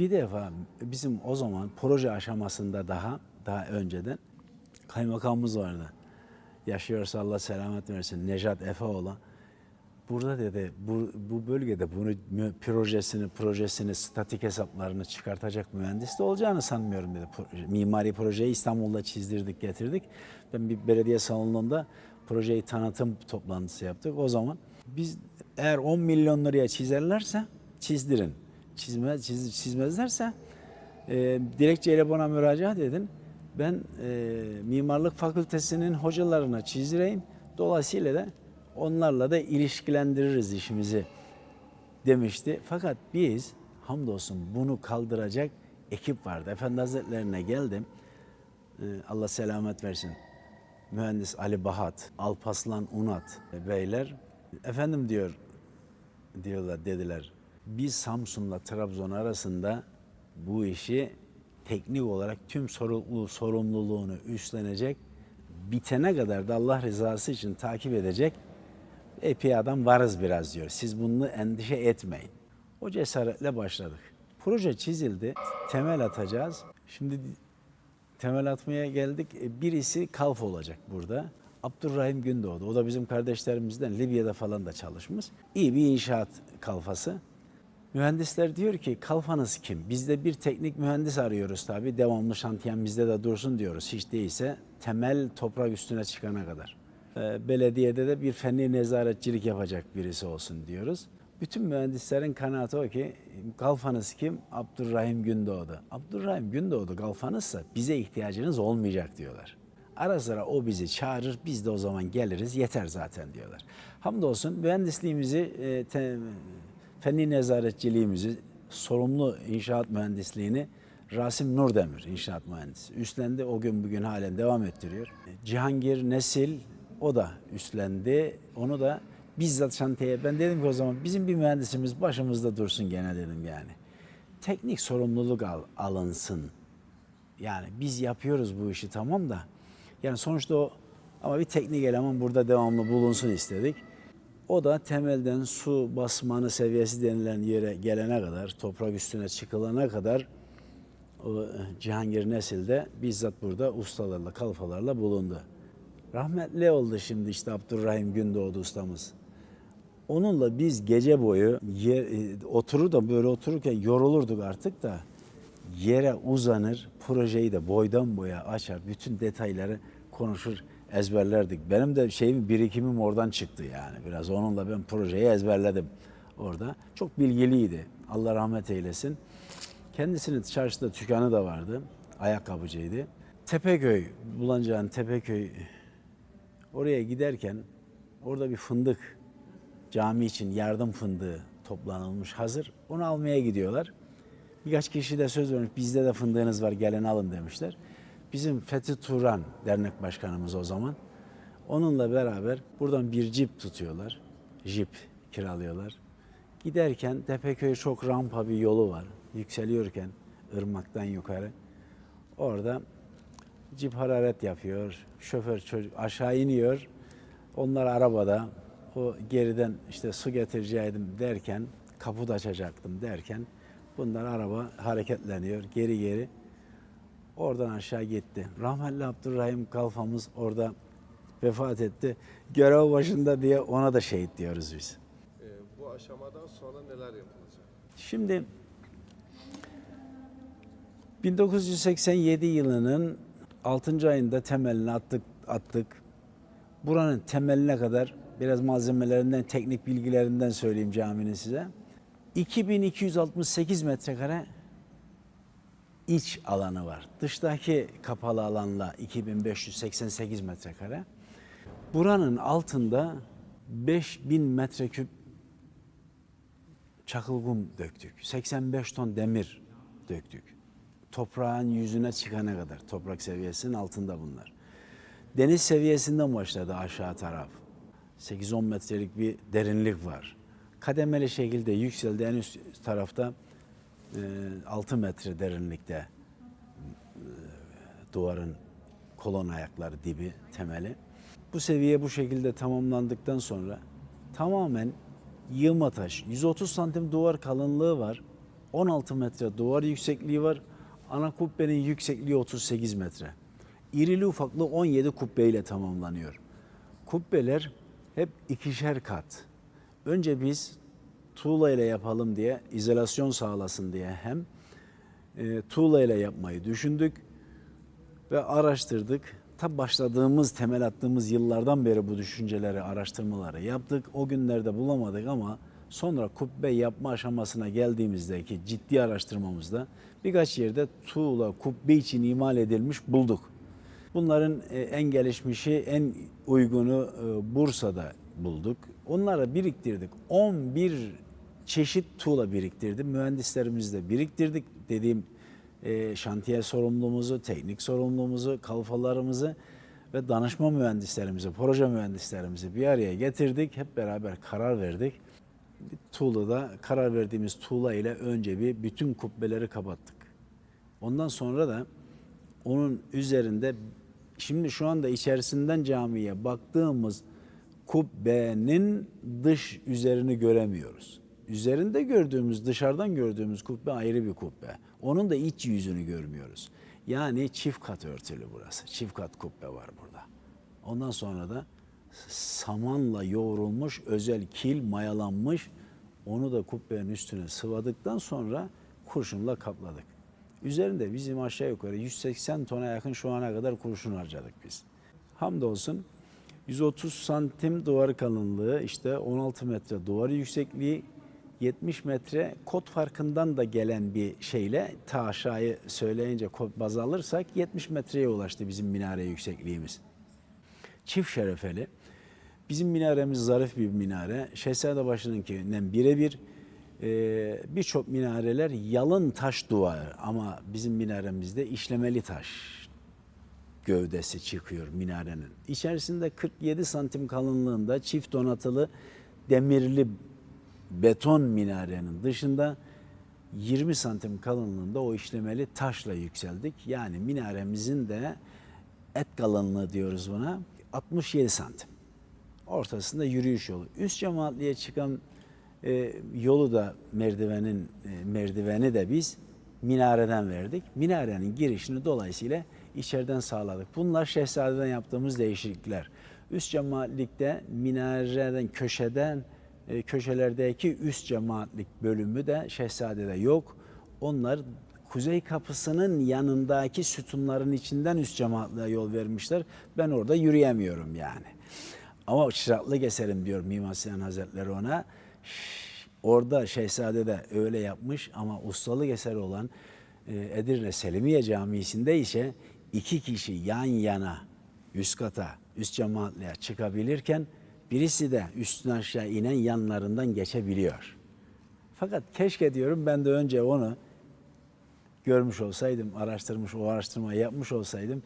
Bir defa bizim o zaman proje aşamasında daha daha önceden kaymakamımız vardı. Yaşıyorsa Allah selamet versin. Nejat Efeoğlu. Burada dedi bu, bu bölgede bunu projesini, projesini, statik hesaplarını çıkartacak mühendis de olacağını sanmıyorum dedi. Mimari projeyi İstanbul'da çizdirdik, getirdik. Ben bir belediye salonunda projeyi tanıtım toplantısı yaptık. O zaman biz eğer 10 milyon liraya çizerlerse çizdirin. Çizme, çiz, çizmezlerse e, dilekçeyle bana müracaat edin. Ben e, mimarlık fakültesinin hocalarına çizdireyim. Dolayısıyla da onlarla da ilişkilendiririz işimizi demişti. Fakat biz hamdolsun bunu kaldıracak ekip vardı. Efendi Hazretlerine geldim. Ee, Allah selamet versin. Mühendis Ali Bahat, Alpaslan Unat beyler. Efendim diyor, diyorlar dediler. Biz Samsun'la Trabzon arasında bu işi teknik olarak tüm sorumlu, sorumluluğunu üstlenecek, bitene kadar da Allah rızası için takip edecek epey adam varız biraz diyor. Siz bunu endişe etmeyin. O cesaretle başladık. Proje çizildi. Temel atacağız. Şimdi temel atmaya geldik. E, Birisi kalf olacak burada. Abdurrahim Gündoğdu. O da bizim kardeşlerimizden Libya'da falan da çalışmış. İyi bir inşaat kalfası. Mühendisler diyor ki kalfanız kim? Biz de bir teknik mühendis arıyoruz tabii. Devamlı şantiyen bizde de dursun diyoruz. Hiç değilse temel toprak üstüne çıkana kadar. Ee, belediyede de bir fenli nezaretçilik yapacak birisi olsun diyoruz. Bütün mühendislerin kanaati o ki kalfanız kim? Abdurrahim Gündoğdu. Abdurrahim Gündoğdu kalfanızsa bize ihtiyacınız olmayacak diyorlar. Ara sıra o bizi çağırır, biz de o zaman geliriz, yeter zaten diyorlar. Hamdolsun mühendisliğimizi, e, fenli nezaretçiliğimizi, sorumlu inşaat mühendisliğini Rasim Nurdemir inşaat mühendisi üstlendi. O gün bugün halen devam ettiriyor. Cihangir Nesil o da üstlendi. Onu da bizzat şantiyeye ben dedim ki o zaman bizim bir mühendisimiz başımızda dursun gene dedim yani. Teknik sorumluluk al, alınsın. Yani biz yapıyoruz bu işi tamam da. Yani sonuçta o ama bir teknik eleman burada devamlı bulunsun istedik. O da temelden su basmanı seviyesi denilen yere gelene kadar, toprak üstüne çıkılana kadar o Cihangir Nesil'de bizzat burada ustalarla, kalfalarla bulundu. Rahmetli oldu şimdi işte Abdurrahim Gündoğdu ustamız. Onunla biz gece boyu yer, e, oturur da böyle otururken yorulurduk artık da yere uzanır, projeyi de boydan boya açar, bütün detayları konuşur, ezberlerdik. Benim de şeyim birikimim oradan çıktı yani biraz. Onunla ben projeyi ezberledim orada. Çok bilgiliydi. Allah rahmet eylesin. Kendisinin çarşıda dükkanı da vardı. Ayakkabıcıydı. Tepeköy, Bulancağın Tepeköy oraya giderken orada bir fındık cami için yardım fındığı toplanılmış hazır. Onu almaya gidiyorlar. Birkaç kişi de söz vermiş bizde de fındığınız var gelin alın demişler. Bizim Fethi Turan dernek başkanımız o zaman. Onunla beraber buradan bir cip tutuyorlar. Jip kiralıyorlar. Giderken Tepeköy çok rampa bir yolu var. Yükseliyorken ırmaktan yukarı. Orada cip hararet yapıyor. Şoför çocuk aşağı iniyor. Onlar arabada. O geriden işte su getireceğim derken, kaput açacaktım derken bunlar araba hareketleniyor geri geri. Oradan aşağı gitti. Rahmetli Abdurrahim Kalfamız orada vefat etti. Görev başında diye ona da şehit diyoruz biz. Ee, bu aşamadan sonra neler yapılacak? Şimdi 1987 yılının 6. ayında temelini attık attık. Buranın temeline kadar biraz malzemelerinden, teknik bilgilerinden söyleyeyim caminin size. 2268 metrekare iç alanı var. Dıştaki kapalı alanla 2588 metrekare. Buranın altında 5000 metreküp çakıl döktük. 85 ton demir döktük. Toprağın yüzüne çıkana kadar. Toprak seviyesinin altında bunlar. Deniz seviyesinden başladı aşağı taraf. 8-10 metrelik bir derinlik var. Kademeli şekilde yükseldi. En üst tarafta 6 metre derinlikte e, duvarın kolon ayakları dibi, temeli. Bu seviye bu şekilde tamamlandıktan sonra tamamen yığma taş, 130 santim duvar kalınlığı var. 16 metre duvar yüksekliği var. Ana kubbenin yüksekliği 38 metre. İrili ufaklı 17 kubbeyle tamamlanıyor. Kubbeler hep ikişer kat. Önce biz tuğla ile yapalım diye, izolasyon sağlasın diye hem e, tuğla ile yapmayı düşündük ve araştırdık. Ta başladığımız, temel attığımız yıllardan beri bu düşünceleri, araştırmaları yaptık. O günlerde bulamadık ama sonra kubbe yapma aşamasına geldiğimizdeki ciddi araştırmamızda birkaç yerde tuğla kubbe için imal edilmiş bulduk. Bunların e, en gelişmişi, en uygunu e, Bursa'da bulduk. Onları biriktirdik. 11 çeşit tuğla biriktirdim. Mühendislerimizle biriktirdik. Dediğim e, şantiye sorumluluğumuzu, teknik sorumluluğumuzu, kalfalarımızı ve danışma mühendislerimizi, proje mühendislerimizi bir araya getirdik. Hep beraber karar verdik. Tuğla'da karar verdiğimiz tuğla ile önce bir bütün kubbeleri kapattık. Ondan sonra da onun üzerinde şimdi şu anda içerisinden camiye baktığımız kubbenin dış üzerini göremiyoruz. Üzerinde gördüğümüz, dışarıdan gördüğümüz kubbe ayrı bir kubbe. Onun da iç yüzünü görmüyoruz. Yani çift kat örtülü burası. Çift kat kubbe var burada. Ondan sonra da samanla yoğrulmuş özel kil mayalanmış onu da kubbenin üstüne sıvadıktan sonra kurşunla kapladık. Üzerinde bizim aşağı yukarı 180 tona yakın şu ana kadar kurşun harcadık biz. Hamdolsun 130 santim duvar kalınlığı, işte 16 metre duvar yüksekliği, 70 metre kod farkından da gelen bir şeyle ta aşağıyı söyleyince kod baz alırsak 70 metreye ulaştı bizim minare yüksekliğimiz. Çift şerefeli. Bizim minaremiz zarif bir minare. Şehzadebaşı'nınkinden birebir. Ee, Birçok minareler yalın taş duvar ama bizim minaremizde işlemeli taş gövdesi çıkıyor minarenin. İçerisinde 47 santim kalınlığında çift donatılı demirli beton minarenin dışında 20 santim kalınlığında o işlemeli taşla yükseldik. Yani minaremizin de et kalınlığı diyoruz buna 67 santim. Ortasında yürüyüş yolu. Üst cemaatliğe çıkan e, yolu da merdivenin e, merdiveni de biz minareden verdik. Minarenin girişini dolayısıyla içeriden sağladık. Bunlar Şehzade'den yaptığımız değişiklikler. Üst cemaatlikte minareden köşeden e, köşelerdeki üst cemaatlik bölümü de Şehzade'de yok. Onlar kuzey kapısının yanındaki sütunların içinden üst cemaatliğe yol vermişler. Ben orada yürüyemiyorum yani. Ama çıraklık eserim diyor Mimar Sinan Hazretleri ona. Orada Şehzade'de öyle yapmış ama ustalık eseri olan e, Edirne Selimiye Camisi'nde ise iki kişi yan yana üst kata, üst cemaatliğe çıkabilirken birisi de üstüne aşağı inen yanlarından geçebiliyor. Fakat keşke diyorum ben de önce onu görmüş olsaydım, araştırmış, o araştırmayı yapmış olsaydım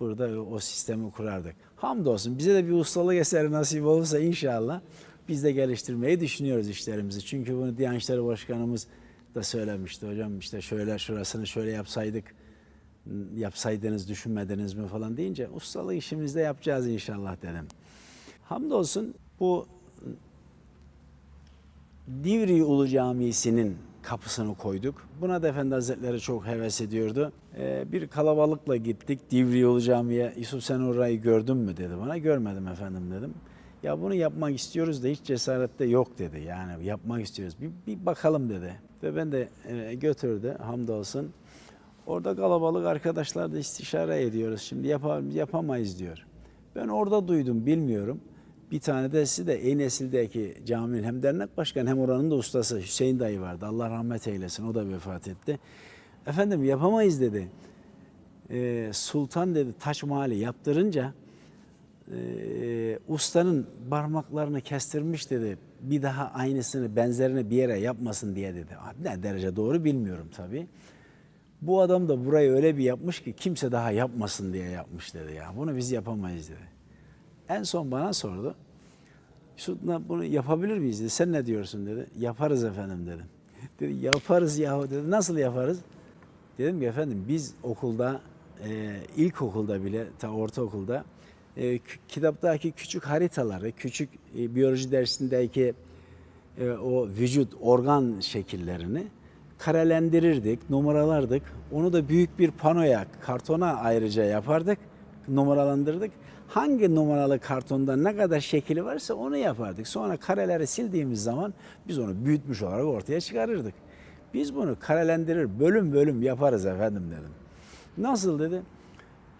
burada o sistemi kurardık. Hamdolsun bize de bir ustalık eseri nasip olursa inşallah biz de geliştirmeyi düşünüyoruz işlerimizi. Çünkü bunu Diyanet İşleri Başkanımız da söylemişti. Hocam işte şöyle şurasını şöyle yapsaydık, yapsaydınız düşünmediniz mi falan deyince ustalık işimizde yapacağız inşallah dedim. Hamdolsun bu Divri Ulu Camisi'nin kapısını koyduk. Buna da Efendi Hazretleri çok heves ediyordu. Ee, bir kalabalıkla gittik Divri Ulu Camii'ye. Yusuf sen orayı gördün mü dedi bana. Görmedim efendim dedim. Ya bunu yapmak istiyoruz da hiç cesarette yok dedi. Yani yapmak istiyoruz. Bir, bir bakalım dedi. Ve ben de e, götürdü hamdolsun. Orada kalabalık arkadaşlar da istişare ediyoruz. Şimdi yapar, yapamayız diyor. Ben orada duydum bilmiyorum. Bir tane de en nesildeki caminin hem dernek başkanı hem oranın da ustası Hüseyin dayı vardı. Allah rahmet eylesin. O da vefat etti. Efendim yapamayız dedi. Ee, Sultan dedi taş mahalli yaptırınca e, ustanın parmaklarını kestirmiş dedi. Bir daha aynısını benzerini bir yere yapmasın diye dedi. Ne derece doğru bilmiyorum tabii. Bu adam da burayı öyle bir yapmış ki kimse daha yapmasın diye yapmış dedi ya. Bunu biz yapamayız dedi. En son bana sordu. Yusuf bunu yapabilir miyiz dedi. Sen ne diyorsun dedi. Yaparız efendim dedim. Dedi yaparız yahu dedi. Nasıl yaparız? Dedim ki efendim biz okulda e, ilkokulda bile ta ortaokulda e, kitaptaki küçük haritaları, küçük e, biyoloji dersindeki e, o vücut organ şekillerini karelendirirdik, numaralardık. Onu da büyük bir panoya, kartona ayrıca yapardık, numaralandırdık. Hangi numaralı kartonda ne kadar şekli varsa onu yapardık. Sonra kareleri sildiğimiz zaman biz onu büyütmüş olarak ortaya çıkarırdık. Biz bunu karelendirir, bölüm bölüm yaparız efendim dedim. Nasıl dedi?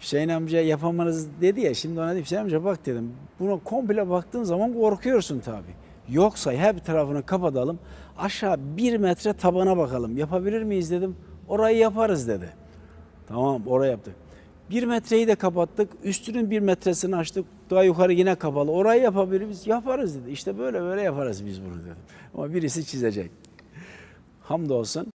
Hüseyin amca yapamanız dedi ya şimdi ona dedim Hüseyin amca bak dedim. Buna komple baktığın zaman korkuyorsun tabii. Yoksa bir tarafını kapatalım. Aşağı bir metre tabana bakalım. Yapabilir miyiz dedim. Orayı yaparız dedi. Tamam oraya yaptık. Bir metreyi de kapattık. Üstünün bir metresini açtık. Daha yukarı yine kapalı. Orayı yapabilir miyiz? Yaparız dedi. İşte böyle böyle yaparız biz bunu dedim. Ama birisi çizecek. Hamdolsun